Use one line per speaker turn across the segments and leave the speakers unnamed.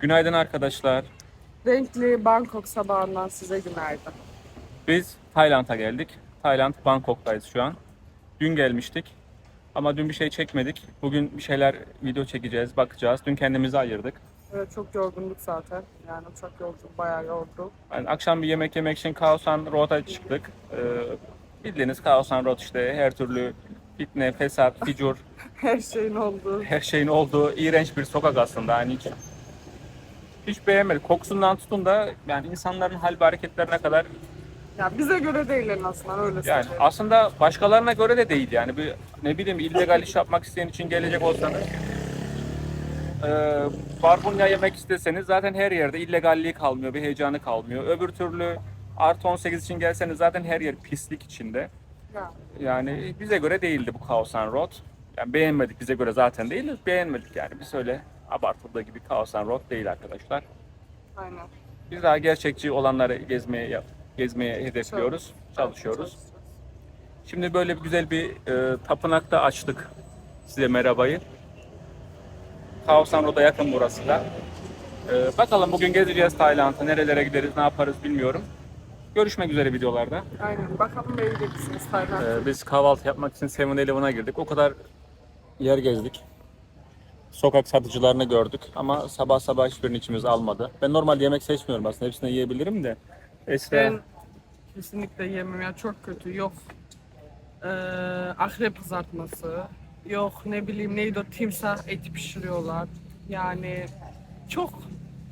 Günaydın arkadaşlar.
Renkli Bangkok sabahından size günaydın.
Biz Tayland'a geldik. Tayland Bangkok'tayız şu an. Dün gelmiştik. Ama dün bir şey çekmedik. Bugün bir şeyler video çekeceğiz, bakacağız. Dün kendimizi ayırdık.
Evet çok yorgunduk zaten. Yani uçak yolculuğu bayağı yordu.
Yani akşam bir yemek yemek için Kaosan Road'a çıktık. Ee, bildiğiniz Kaosan Road işte her türlü fitne, fesat, ficur,
Her şeyin olduğu.
her şeyin olduğu iğrenç bir sokak aslında. Yani hiç, hiç beğenmedik. Kokusundan tutun da yani insanların hal ve hareketlerine kadar
Ya bize göre değil en azından öyle
Yani
söyleyeyim.
aslında başkalarına göre de değil yani bir ne bileyim illegal iş yapmak isteyen için gelecek olsanız eee barbunya yemek isteseniz zaten her yerde illegalliği kalmıyor, bir heyecanı kalmıyor. Öbür türlü artı 18 için gelseniz zaten her yer pislik içinde.
Ya,
Yani bize göre değildi bu Kaosan Road. Yani beğenmedik bize göre zaten değil, beğenmedik yani. Biz öyle abartıldığı gibi Kaosan Road değil arkadaşlar.
aynen.
Biz daha gerçekçi olanları gezmeye gezmeye hedefliyoruz, çalışıyoruz. Şimdi böyle bir güzel bir e, tapınakta açtık size merhabayı. Kaosan Road'a yakın burası da. E, bakalım bugün gezeceğiz Tayland'ı, nerelere gideriz, ne yaparız bilmiyorum. Görüşmek üzere videolarda.
Aynen. Bakalım beğeneceksiniz Tayland.
E, biz kahvaltı yapmak için 7-Eleven'a girdik. O kadar yer gezdik. Sokak satıcılarını gördük ama sabah sabah hiçbirini içimiz almadı. Ben normal yemek seçmiyorum aslında. Hepsini yiyebilirim de. Esra
Ben kesinlikle yemem ya çok kötü. Yok eee akrep kızartması. Yok ne bileyim neydi o timsah eti pişiriyorlar. Yani çok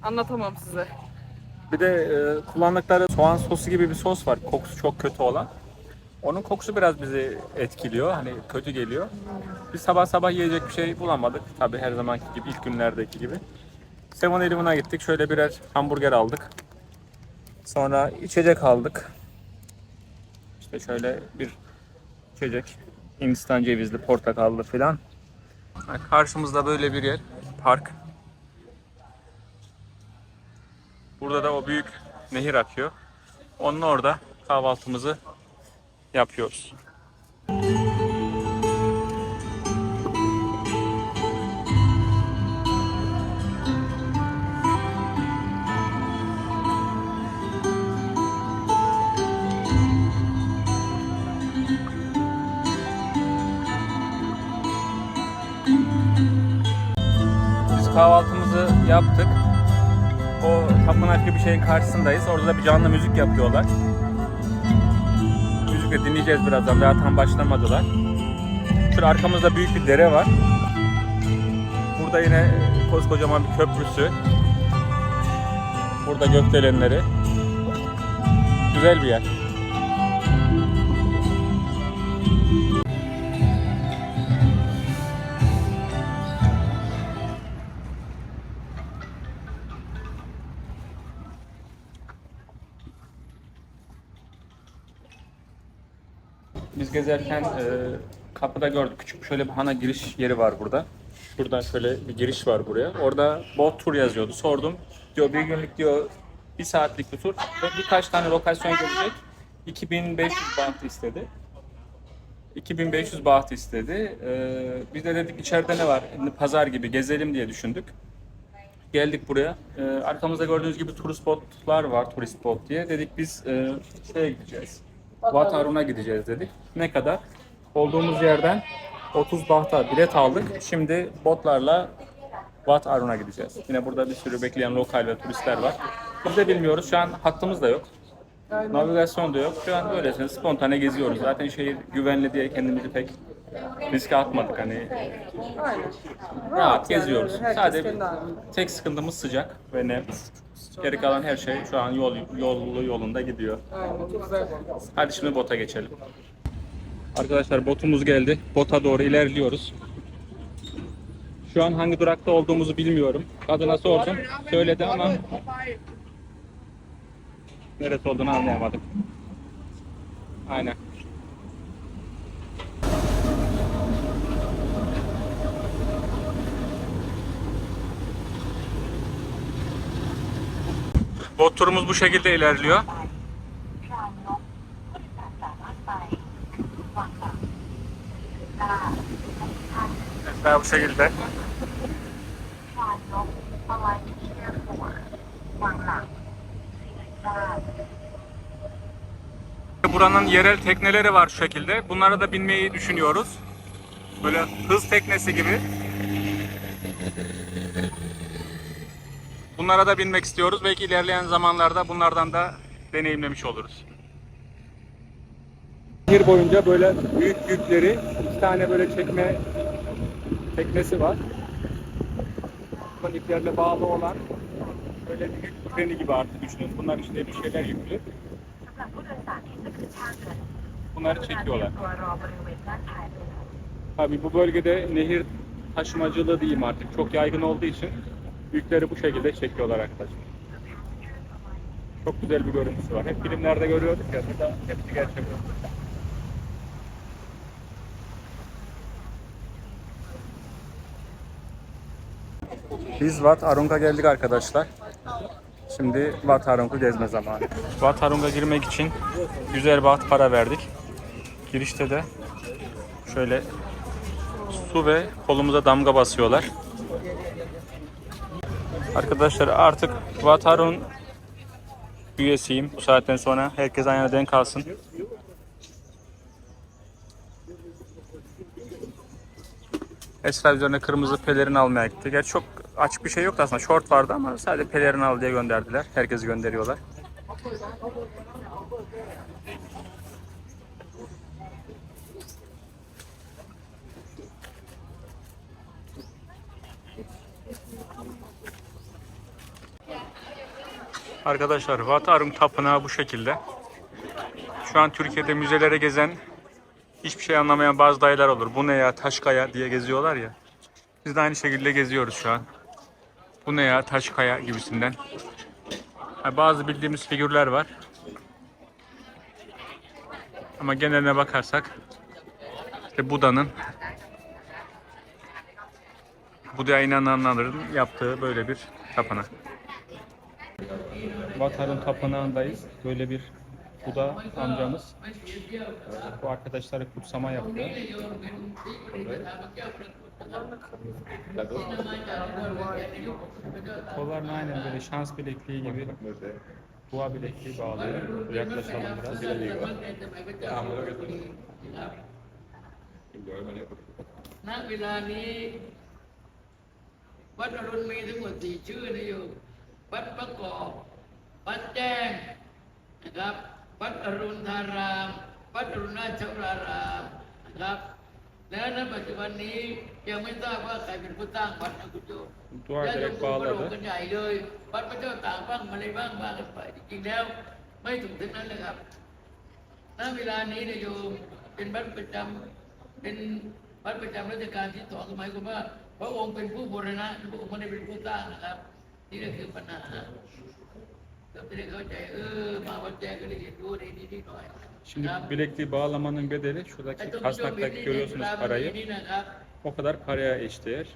anlatamam size.
Bir de e, kullandıkları soğan sosu gibi bir sos var. Kokusu çok kötü olan. Onun kokusu biraz bizi etkiliyor. Hani kötü geliyor. Biz sabah sabah yiyecek bir şey bulamadık. Tabii her zamanki gibi ilk günlerdeki gibi. 7-Eleven'a gittik. Şöyle birer hamburger aldık. Sonra içecek aldık. İşte şöyle bir içecek. Hindistan cevizli, portakallı filan. Ha, Karşımızda böyle bir yer. Park. Burada da o büyük nehir akıyor. Onun orada kahvaltımızı yapıyoruz. Biz kahvaltımızı yaptık. O tapınak gibi bir şeyin karşısındayız. Orada da bir canlı müzik yapıyorlar. De dinleyeceğiz birazdan. Daha tam başlamadılar. Şurada arkamızda büyük bir dere var. Burada yine koskocaman bir köprüsü. Burada gökdelenleri. Güzel bir yer. Biz gezerken e, kapıda gördük. Küçük şöyle bir hana giriş yeri var burada. Buradan şöyle bir giriş var buraya. Orada bot tur yazıyordu. Sordum. Diyor bir günlük diyor bir saatlik bir tur birkaç tane lokasyon gelecek. 2500 baht istedi. 2500 baht istedi. Ee, biz de dedik içeride ne var? Pazar gibi gezelim diye düşündük. Geldik buraya. Ee, arkamızda gördüğünüz gibi turist spotlar var, turist spot diye. Dedik biz e, şeye gideceğiz. Wat Arun'a gideceğiz dedik. Ne kadar? Olduğumuz yerden 30 bahta bilet aldık. Şimdi botlarla Wat Arun'a gideceğiz. Yine burada bir sürü bekleyen lokal ve turistler var. Biz de bilmiyoruz. Şu an hattımız da yok. Navigasyon da yok. Şu an böylesine spontane geziyoruz. Zaten şehir güvenli diye kendimizi pek riske atmadık. Hani
Aynen.
rahat
yani,
geziyoruz. Sadece
kendi
tek sıkıntımız sıcak ve nem. Geri kalan her şey şu an yol yollu yolunda gidiyor.
Aynen.
Hadi şimdi bota geçelim. Arkadaşlar botumuz geldi. Bota doğru ilerliyoruz. Şu an hangi durakta olduğumuzu bilmiyorum. Kadına sordum. Söyledi ama neresi olduğunu anlayamadık. Aynen. Bot turumuz bu şekilde ilerliyor. Mesela bu şekilde. Buranın yerel tekneleri var şu şekilde. Bunlara da binmeyi düşünüyoruz. Böyle hız teknesi gibi. Bunlara da binmek istiyoruz. Belki ilerleyen zamanlarda bunlardan da deneyimlemiş oluruz. Nehir boyunca böyle büyük yükleri iki tane böyle çekme teknesi var. Bunun iplerle bağlı olan böyle bir yük treni gibi artık düşünün. Bunlar işte bir şeyler yüklü. Bunları çekiyorlar. Tabii bu bölgede nehir taşımacılığı diyeyim artık çok yaygın olduğu için yükleri bu şekilde çekiyorlar arkadaşlar. Çok güzel bir görüntüsü var. Hep filmlerde görüyorduk ya, burada hepsi gerçek oldu. Biz Wat Arung'a geldik arkadaşlar. Şimdi Wat Arung'u gezme zamanı. Wat Arung'a girmek için güzel at para verdik. Girişte de şöyle su ve kolumuza damga basıyorlar. Arkadaşlar artık Vatarun üyesiyim. Bu saatten sonra herkes aynı denk kalsın. Esra üzerine kırmızı pelerin almaya gitti. Gerçi çok açık bir şey yoktu aslında. Short vardı ama sadece pelerin al diye gönderdiler. Herkesi gönderiyorlar. Arkadaşlar Vatarung Tapınağı bu şekilde. Şu an Türkiye'de müzelere gezen hiçbir şey anlamayan bazı dayılar olur. Bu ne ya Taşkaya diye geziyorlar ya. Biz de aynı şekilde geziyoruz şu an. Bu ne ya Taşkaya gibisinden. Ha, bazı bildiğimiz figürler var. Ama geneline bakarsak işte Buda'nın Buda'ya inananların yaptığı böyle bir tapınak. Vatar'ın tapınağındayız. Böyle bir Buda amcamız bu arkadaşları kutsama yapıyor. Kollarına aynen böyle şans bilekliği gibi dua bilekliği bağlıyor. Yaklaşalım biraz.
ณเวลานี้ วัดอรุณมีทั้งหมดสี่ชื่อนะโยม วัดประกอบ วัดแจ้งนะครับ วัดอรุณธาราม วัดอรุณราชวรารามนะครับ และณปัจจุบันนี้ยังไม่ทราบว่าใครเป็นผู้ตั้งวัดนะคุณโยม
Dua
ญาติโย
ederek
มกระโดด
bağladı.
กันใหญ่เลย วัดพระเจ้าตากบ้างอะไรบ้างบ้างกันไปจริงๆแล้ว ไม่ถึงถึงนั้นเลยครับณเวลานี้เนี่ยโยมเป็นวัดประจำเป็นวัดประจำรัชกาลที่สองหมายความว่า พระองค์เป็นผู้บูรณะพระองค์ไม่ได้เป็นผู้สร้างนะครับ นี่ก็คือปัญหาก็ไม่ได้เข้าใจเออมาวัดแจงก็ได้เห็นรู้ในนี้นิดหน่อย
Şimdi
ครับ
bilekliği bağlamanın bedeli
ไอ้
şuradaki
ตรงที่โยมเห็น
kasnaktaki
นี่
görüyorsunuz
ใน
parayı.
นี่นะครับ
O kadar paraya eşdeğer.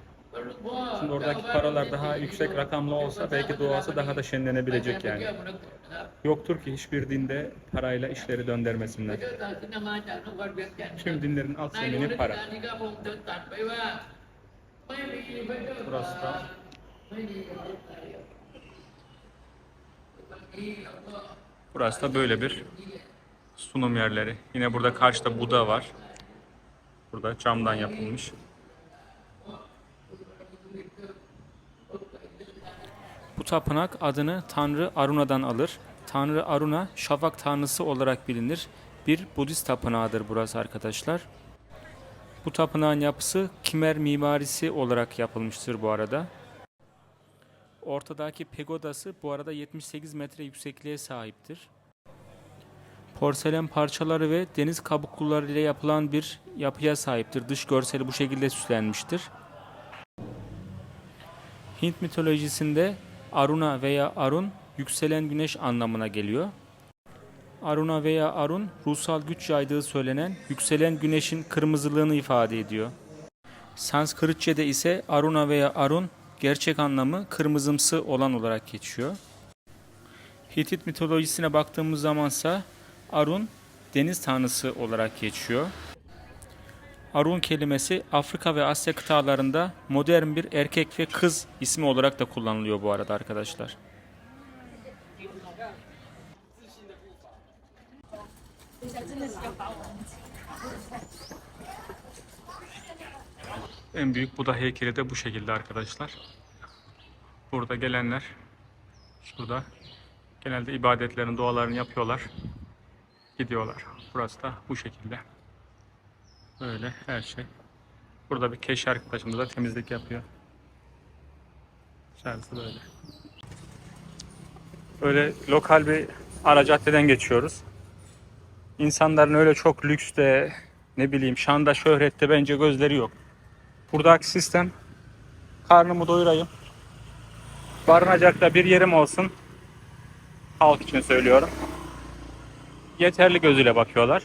Şimdi oradaki paralar daha yüksek rakamlı olsa belki duası daha da şenlenebilecek yani. Yoktur ki hiçbir dinde parayla işleri döndürmesinler. Tüm dinlerin alt
ในหลวง
zemini
รัช
para.
กาลที่เก้าพระองค์ตรัสไปว่า ไม่มีพระเจ้า
Burası da Burası da böyle bir sunum yerleri. Yine burada karşıda Buda var. Burada camdan yapılmış. Bu tapınak adını Tanrı Aruna'dan alır. Tanrı Aruna, şafak tanrısı olarak bilinir. Bir Budist tapınağıdır burası arkadaşlar. Bu tapınağın yapısı Kimer mimarisi olarak yapılmıştır bu arada. Ortadaki pagodası bu arada 78 metre yüksekliğe sahiptir. Porselen parçaları ve deniz kabukluları ile yapılan bir yapıya sahiptir. Dış görseli bu şekilde süslenmiştir. Hint mitolojisinde Aruna veya Arun yükselen güneş anlamına geliyor. Aruna veya Arun ruhsal güç yaydığı söylenen yükselen güneşin kırmızılığını ifade ediyor. Sanskritçe'de ise Aruna veya Arun gerçek anlamı kırmızımsı olan olarak geçiyor. Hitit mitolojisine baktığımız zamansa Arun deniz tanrısı olarak geçiyor. Arun kelimesi Afrika ve Asya kıtalarında modern bir erkek ve kız ismi olarak da kullanılıyor bu arada arkadaşlar. En büyük Buda heykeli de bu şekilde arkadaşlar. Burada gelenler şurada genelde ibadetlerini, dualarını yapıyorlar. Gidiyorlar. Burası da bu şekilde. Böyle her şey. Burada bir keşi arkadaşımız da temizlik yapıyor. Dışarısı böyle. Böyle lokal bir ara caddeden geçiyoruz. İnsanların öyle çok lükste, ne bileyim şanda, şöhrette bence gözleri yok. Buradaki sistem karnımı doyurayım. Barınacakta bir yerim olsun. Halk için söylüyorum. Yeterli gözüyle bakıyorlar.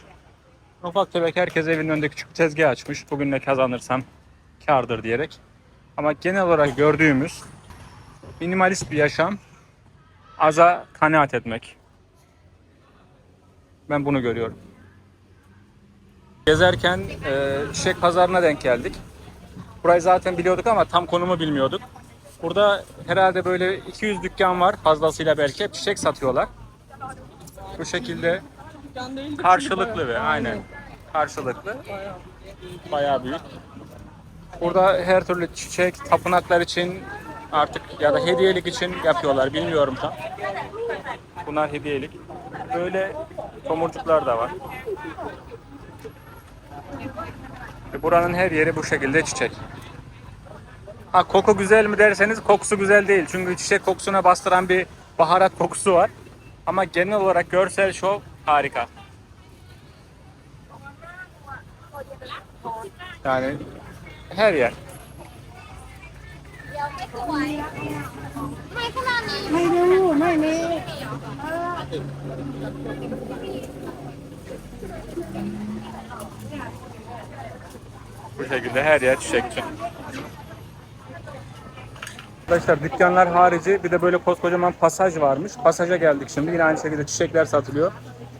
Ufak tefek herkes evinin önünde küçük bir tezgah açmış. Bugün ne kazanırsam kardır diyerek. Ama genel olarak gördüğümüz minimalist bir yaşam. Aza kanaat etmek. Ben bunu görüyorum. Gezerken e, çiçek pazarına denk geldik. Burayı zaten biliyorduk ama tam konumu bilmiyorduk. Burada herhalde böyle 200 dükkan var fazlasıyla belki hep çiçek satıyorlar. Bu şekilde karşılıklı ve aynen karşılıklı
Bayağı.
büyük. Burada her türlü çiçek tapınaklar için artık ya da hediyelik için yapıyorlar bilmiyorum tam. Bunlar hediyelik. Böyle tomurcuklar da var. Buranın her yeri bu şekilde çiçek. Ha koku güzel mi derseniz kokusu güzel değil. Çünkü çiçek kokusuna bastıran bir baharat kokusu var. Ama genel olarak görsel şov harika. Yani her yer. Bu şekilde her yer çiçekçi. Arkadaşlar dükkanlar harici bir de böyle koskocaman pasaj varmış. Pasaja geldik şimdi. Yine aynı şekilde çiçekler satılıyor.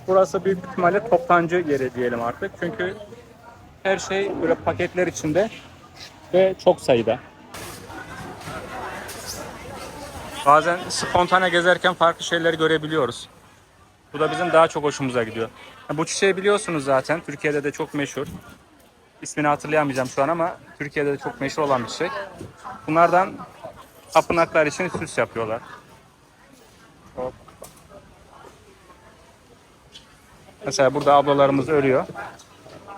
Burası büyük ihtimalle toptancı yeri diyelim artık. Çünkü her şey böyle paketler içinde ve çok sayıda. Bazen spontane gezerken farklı şeyleri görebiliyoruz. Bu da bizim daha çok hoşumuza gidiyor. Bu çiçeği biliyorsunuz zaten. Türkiye'de de çok meşhur. İsmini hatırlayamayacağım şu an ama Türkiye'de de çok meşhur olan bir çiçek. Bunlardan tapınaklar için süs yapıyorlar. Hop. Mesela burada ablalarımız örüyor.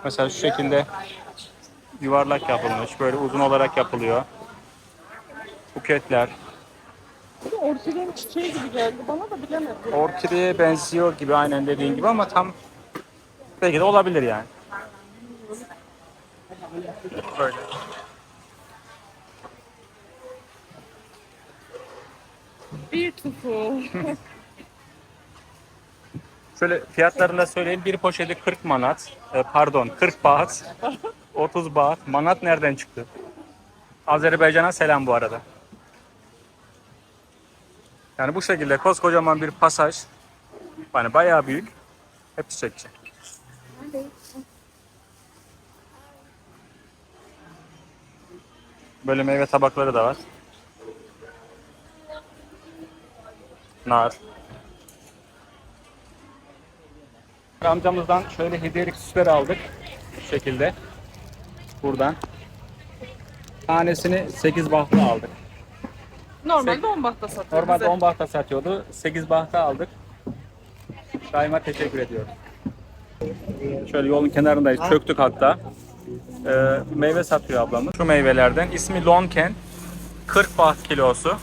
Mesela şu şekilde yuvarlak yapılmış. Böyle uzun olarak yapılıyor. Buketler.
Bu Orkidenin çiçeği gibi geldi bana da bilemedim.
Orkideye benziyor gibi aynen dediğin gibi ama tam belki de olabilir yani. Böyle.
Beautiful.
Şöyle fiyatlarını da söyleyeyim. Bir poşeti 40 manat. E, pardon 40 baht. 30 baht. Manat nereden çıktı? Azerbaycan'a selam bu arada. Yani bu şekilde koskocaman bir pasaj. Yani bayağı büyük. Hep çiçekçi. Böyle meyve tabakları da var. Nar. Amcamızdan şöyle hediyelik süsler aldık. Bu şekilde. Buradan. Tanesini 8 bahtı aldık.
Normalde 10 bahta satıyor
Normalde
bize.
10 bahta satıyordu. 8 bahta aldık. Daima teşekkür ediyorum. Şöyle yolun kenarındayız. Çöktük hatta. Ee, meyve satıyor ablamız. Şu meyvelerden. ismi Lonken. 40 baht kilosu.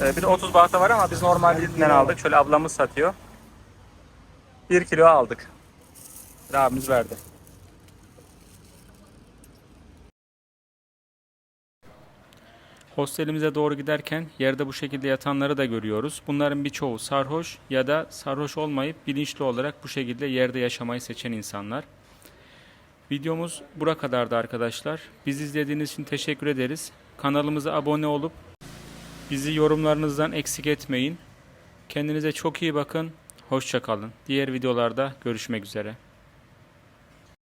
Ee, bir de 30 bahta var ama biz normal birinden aldık. Şöyle ablamız satıyor. 1 kilo aldık. Abimiz verdi. Hostelimize doğru giderken yerde bu şekilde yatanları da görüyoruz. Bunların birçoğu sarhoş ya da sarhoş olmayıp bilinçli olarak bu şekilde yerde yaşamayı seçen insanlar. Videomuz bura kadardı arkadaşlar. Bizi izlediğiniz için teşekkür ederiz. Kanalımıza abone olup bizi yorumlarınızdan eksik etmeyin. Kendinize çok iyi bakın. Hoşça kalın. Diğer videolarda görüşmek üzere.